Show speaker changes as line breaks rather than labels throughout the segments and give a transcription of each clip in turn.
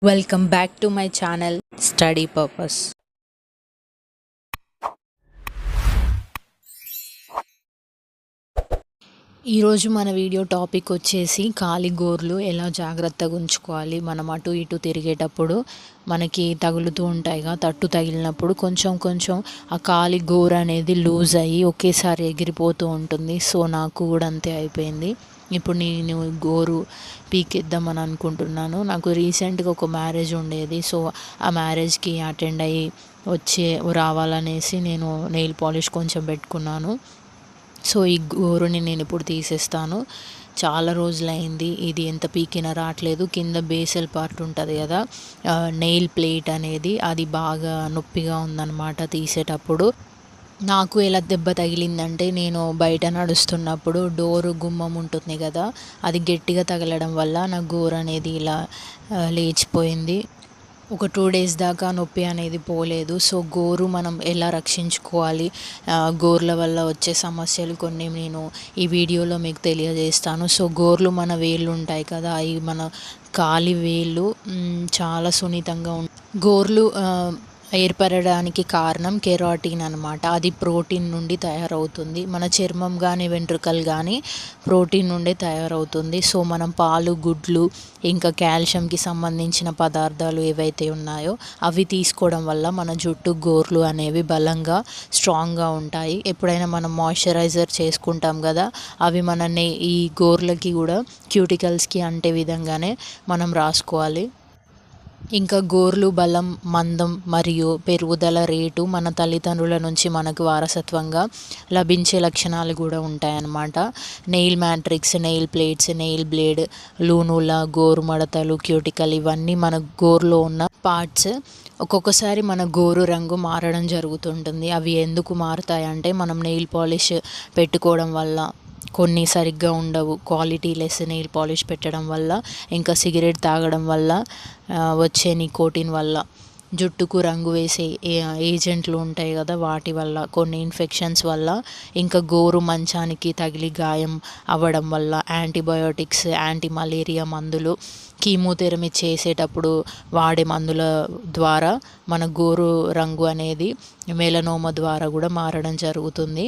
Welcome back to my channel Study Purpose. ఈరోజు మన video topic వచ్చేసి కాలి గోర్లు ఎలా జాగ్రత్తగా ఉంచుకోవాలి? మనం అటు ఇటు తిరిగేటప్పుడు మనకి తగులుతూ ఉంటాయిగా తట్టు తగిలినప్పుడు కొంచెం కొంచెం ఆ కాలి గోరు అనేది లూజ్ అయ్యి ఒకేసారి ఎగిరిపోతూ ఉంటుంది. సో నాకు కూడా అంతే అయిపోయింది. ఇప్పుడు నేను గోరు పీకిద్దామని అనుకుంటున్నాను. నాకు రీసెంట్గా ఒక మ్యారేజ్ ఉండేది. సో ఆ మ్యారేజ్కి అటెండ్ అయ్యి వచ్చే రావాలనేసి నేను నెయిల్ పాలిష్ కొంచెం పెట్టుకున్నాను. సో ఈ గోరుని నేను ఇప్పుడు తీసేస్తాను. చాలా రోజులైంది ఇది ఎంత పీకినా రావట్లేదు. కింద బేసల్ పార్ట్ ఉంటుంది కదా నెయిల్ ప్లేట్ అనేది అది బాగా నొప్పిగా ఉందన్నమాట తీసేటప్పుడు. నాకు ఎలా దెబ్బ తగిలిందంటే నేను బయట నడుస్తున్నప్పుడు డోరు గుమ్మం ఉంటుంది కదా అది గట్టిగా తగలడం వల్ల నా గోరు అనేది ఇలా లేచిపోయింది. ఒక టూ డేస్ దాకా నొప్పి అనేది పోలేదు. సో గోరు మనం ఎలా రక్షించుకోవాలి? గోర్ల వల్ల వచ్చే సమస్యలు కొన్ని నేను ఈ వీడియోలో మీకు తెలియజేస్తాను. సో గోర్లు మన వేళ్ళు ఉంటాయి కదా అవి మన కాలి వేళ్ళు చాలా సున్నితంగా గోర్లు ఏర్పడడానికి కారణం కెరాటిన్ అనమాట అది ప్రోటీన్ నుండి తయారవుతుంది. మన చర్మం కానీ వెంట్రుకలు కానీ ప్రోటీన్ నుండే తయారవుతుంది. సో మనం పాలు గుడ్లు ఇంకా కాల్షియంకి సంబంధించిన పదార్థాలు ఏవైతే ఉన్నాయో అవి తీసుకోవడం వల్ల మన జుట్టు గోర్లు అనేవి బలంగా స్ట్రాంగ్గా ఉంటాయి. ఎప్పుడైనా మనం మాయిశ్చరైజర్ చేసుకుంటాం కదా అవి మన ఈ గోర్లకి కూడా క్యూటికల్స్కి అంటే విధంగానే మనం రాసుకోవాలి. ఇంకా గోర్లు బలం మందం మరియు పెరుగుదల రేటు మన తల్లిదండ్రుల నుంచి మనకు వారసత్వంగా లభించే లక్షణాలు కూడా ఉంటాయన్నమాట. Nail matrix nail plates nail blade లూనుల గోరు మడతలు క్యూటికల్ ఇవన్నీ మన గోరులో ఉన్న పార్ట్స్. ఒక్కొక్కసారి మన గోరు రంగు మారడం జరుగుతుంటుంది. అవి ఎందుకు మారుతాయంటే మనం నెయిల్ పాలిష్ పెట్టుకోవడం వల్ల కొన్ని సరిగ్గా ఉండవు. క్వాలిటీ లెస్ నెయిల్ పాలిష్ పెట్టడం వల్ల ఇంకా సిగరెట్ తాగడం వల్ల వచ్చే నికోటిన్ వల్ల. జుట్టుకు రంగు వేసే ఏజెంట్లు ఉంటాయి కదా వాటి వల్ల కొన్ని ఇన్ఫెక్షన్స్ వల్ల ఇంకా గోరు మంచానికి తగిలి గాయం అవ్వడం వల్ల యాంటీబయోటిక్స్ యాంటీ మలేరియా మందులు కీమోథెరమీ చేసేటప్పుడు వాడే మందుల ద్వారా మన గోరు రంగు అనేది మెలనోమ ద్వారా కూడా మారడం జరుగుతుంది.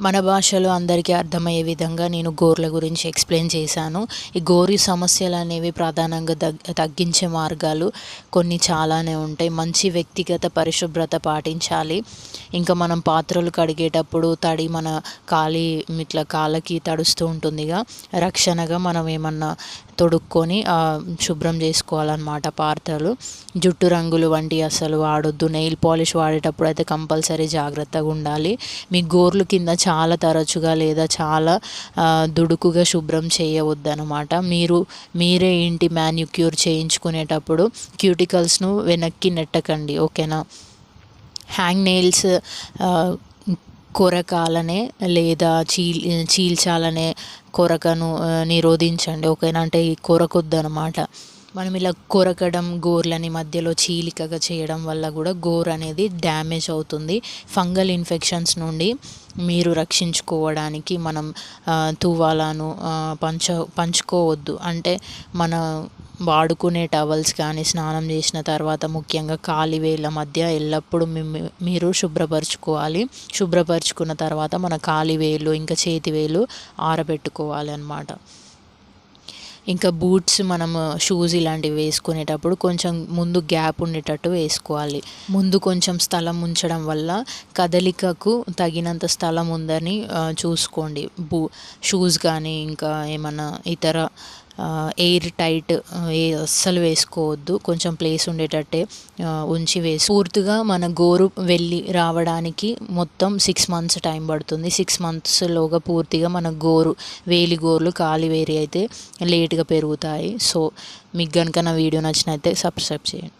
మన భాషలో అందరికీ అర్థమయ్యే విధంగా నేను గోర్ల గురించి ఎక్స్ప్లెయిన్ చేశాను. ఈ గోరి సమస్యలు అనేవి ప్రధానంగా తగ్గించే మార్గాలు కొన్ని చాలానే ఉంటాయి. మంచి వ్యక్తిగత పరిశుభ్రత పాటించాలి. ఇంకా మనం పాత్రలు కడిగేటప్పుడు తడి మన కాలి ఇట్లా కాళ్ళకి తడుస్తూ ఉంటుందిగా. రక్షణగా మనం ఏమన్నా తొడుక్కొని శుభ్రం చేసుకోవాలన్నమాట పాత్రలు. జుట్టు రంగులు వంటి అసలు వాడొద్దు. నెయిల్ పాలిష్ వాడేటప్పుడు అయితే కంపల్సరీ జాగ్రత్తగా ఉండాలి. మీ గోర్లు కింద చాలా తరచుగా లేదా చాలా దుడుకుగా శుభ్రం చేయవద్దనమాట మీరు మీరే ఇంటి మ్యాన్యుక్యూర్ చేయించుకునేటప్పుడు క్యూటికల్స్ను వెనక్కి నెట్టకండి ఓకేనా? హ్యాంగ్ నెయిల్స్ కొరకాలనే లేదా చీల్ చీల్చాలనే కొరకను నిరోధించండి ఓకేనా? అంటే ఈ కొరకొద్దనమాట మనం ఇలా కొరకడం గోర్లని మధ్యలో చీలికగా చేయడం వల్ల కూడా గోర్ అనేది డ్యామేజ్ అవుతుంది. ఫంగల్ ఇన్ఫెక్షన్స్ నుండి మీరు రక్షించుకోవడానికి మనం తువాలను పంచ పంచుకోవద్దు. అంటే మన వాడుకునే టవల్స్ కానీ స్నానం చేసిన తర్వాత ముఖ్యంగా కాలివేళ్ళ మధ్య ఎల్లప్పుడూ మీరు శుభ్రపరచుకోవాలి. శుభ్రపరచుకున్న తర్వాత మన కాలివేలు ఇంకా చేతివేలు ఆరబెట్టుకోవాలి అన్నమాట ఇంకా బూట్స్ మనం uh, షూస్ ఇలాంటివి వేసుకునేటప్పుడు కొంచెం ముందు గ్యాప్ ఉండేటట్టు వేసుకోవాలి. ముందు కొంచెం స్థలం ఉంచడం వల్ల కదలికకు తగినంత స్థలం ఉందని uh, చూసుకోండి. బూ షూస్ కానీ ఇంకా ఏమన్నా ఇతర ఎయిర్ టైట్ అస్సలు వేసుకోవద్దు. కొంచెం ప్లేస్ ఉండేటట్టే ఉంచి వేసి. పూర్తిగా మన గోరు వెళ్ళి రావడానికి మొత్తం సిక్స్ మంత్స్ టైం పడుతుంది. సిక్స్ మంత్స్లోగా పూర్తిగా మన గోరు వేలి గోర్లు కాలి వేరి అయితే లేట్గా పెరుగుతాయి. సో మీకు కనుక నా వీడియో నచ్చినైతే సబ్స్క్రైబ్ చేయండి.